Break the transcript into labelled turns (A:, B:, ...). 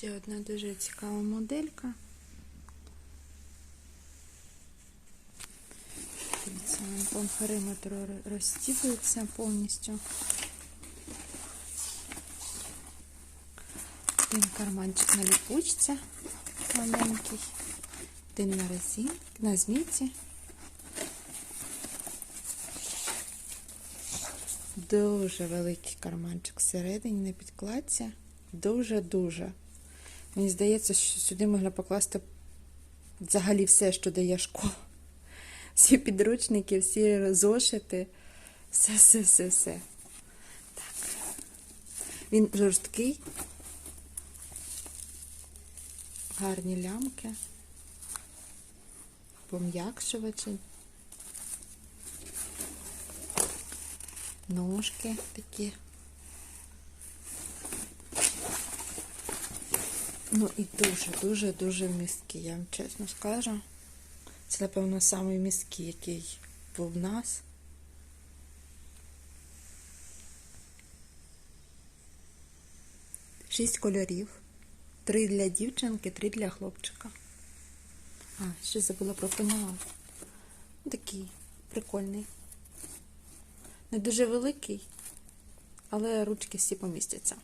A: Ще одна дуже цікава моделька. По периметру ро- повністю. Один карманчик на ліпучці маленький, один на резин, на змійці. Дуже великий карманчик всередині на підкладці. Дуже-дуже. Мені здається, що сюди можна покласти взагалі все, що дає школа. Всі підручники, всі зошити. Все, все, все, все. Так. Він жорсткий. Гарні лямки. Пом'якшувачі. Ножки такі. Ну і дуже-дуже-дуже місткий, я вам чесно скажу. Це, напевно, самий міський, який був в нас. Шість кольорів. Три для дівчинки, три для хлопчика. А, ще забула про пенал. Такий прикольний. Не дуже великий, але ручки всі помістяться.